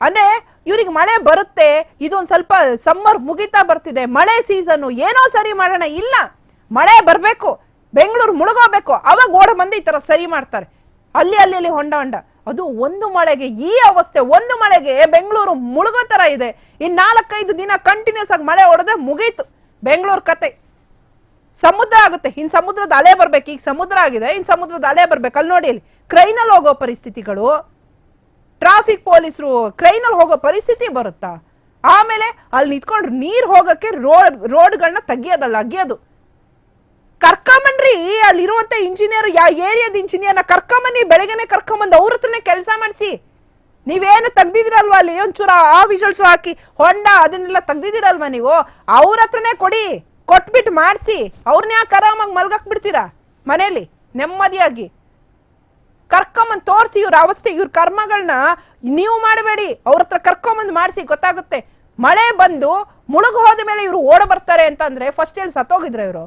ಅಂದ್ರೆ ಇವ್ರಿಗೆ ಮಳೆ ಬರುತ್ತೆ, ಇದೊಂದು ಸ್ವಲ್ಪ ಸಮ್ಮರ್ ಮುಗಿತಾ ಬರ್ತಿದೆ, ಮಳೆ ಸೀಸನ್ ಏನೋ ಸರಿ ಮಾಡೋಣ, ಇಲ್ಲ. ಮಳೆ ಬರಬೇಕು, ಬೆಂಗಳೂರು ಮುಳುಗೋಬೇಕು, ಅವಾಗ ಓಡ ಬಂದು ಈ ತರ ಸರಿ ಮಾಡ್ತಾರೆ. ಅಲ್ಲಿ ಅಲ್ಲಿ ಹೊಂಡ ಹೊಂಡ. ಅದು ಒಂದು ಮಳೆಗೆ, ಈ ಅವಸ್ಥೆ, ಒಂದು ಮಳೆಗೆ ಬೆಂಗಳೂರು ಮುಳುಗೋ ತರ ಇದೆ. ಇನ್ ನಾಲ್ಕೈದು ದಿನ ಕಂಟಿನ್ಯೂಸ್ ಆಗಿ ಮಳೆ ಹೊಡೆದ್ರೆ ಮುಗೀತು. ಬೆಂಗಳೂರು ಕತೆ. ಸಮುದ್ರ ಆಗುತ್ತೆ. ಇನ್ ಸಮುದ್ರದ ಅಲೆ ಬರ್ಬೇಕು. ಈಗ ಸಮುದ್ರ ಆಗಿದೆ. ಇನ್ ಸಮುದ್ರದ ಅಲೆ ಬರ್ಬೇಕು. ಅಲ್ಲಿ ನೋಡಿ ಅಲ್ಲಿ ಕ್ರೈನಲ್ಲಿ ಹೋಗೋ ಪರಿಸ್ಥಿತಿಗಳು. ಟ್ರಾಫಿಕ್ ಪೊಲೀಸರು ಕ್ರೈನಲ್ಲಿ ಹೋಗೋ ಪರಿಸ್ಥಿತಿ ಬರುತ್ತಾ? ಆಮೇಲೆ ಅಲ್ಲಿ ನಿಂತ್ಕೊಂಡು ನೀರು ಹೋಗಕ್ಕೆ ರೋಡ್ ರೋಡ್ಗಳನ್ನ ತೆಗಿಯೋದಲ್ಲ, ಅಗಿಯೋದು. ಕರ್ಕೊಂಬನ್ರಿ ಅಲ್ಲಿರುವಂತ ಇಂಜಿನಿಯರ್, ಯಾ ಏರಿಯಾದ ಇಂಜಿನಿಯರ್ನ ಕರ್ಕೊಂಬನ್ನಿ, ಬೆಳಗ್ಗೆನೆ ಕರ್ಕೊಂಬಂದು ಅವ್ರ ಹತ್ರನೇ ಕೆಲಸ ಮಾಡಿಸಿ. ನೀವೇನು ತೆಗ್ದಿದಿರಲ್ವಾ ಅಲ್ಲಿ? ಒಂಚೂರ ಆ ವಿಜುವಲ್ಸ್ ಹಾಕಿ, ಹೊಂಡ ಅದನ್ನೆಲ್ಲ ತೆಗ್ದಿದಿರಲ್ವಾ ನೀವು? ಅವ್ರ ಹತ್ರನೇ ಕೊಡಿ, ಕೊಟ್ಬಿಟ್ಟು ಮಾಡಿಸಿ. ಅವ್ರನ್ನ ಯಾಕೆ ಆರಾಮಾಗಿ ಮಲ್ಗಕ್ ಬಿಡ್ತೀರಾ ಮನೇಲಿ? ನೆಮ್ಮದಿಯಾಗಿ. ಕರ್ಕೊಂಬಂದ್ ತೋರಿಸಿ ಇವ್ರ ಅವಸ್ಥೆ, ಇವ್ರ ಕರ್ಮಗಳನ್ನ ನೀವು ಮಾಡಬೇಡಿ, ಅವ್ರ ಹತ್ರ ಕರ್ಕೊಂಬಂದು ಮಾಡಿಸಿ, ಗೊತ್ತಾಗುತ್ತೆ. ಮಳೆ ಬಂದು ಮುಳುಗು ಹೋದ ಮೇಲೆ ಇವ್ರು ಓಡ ಬರ್ತಾರೆ ಅಂತ ಅಂದ್ರೆ ಫಸ್ಟ್ ಹೇಳಿ ಸತ್ತೋಗಿದ್ರೆ ಇವರು?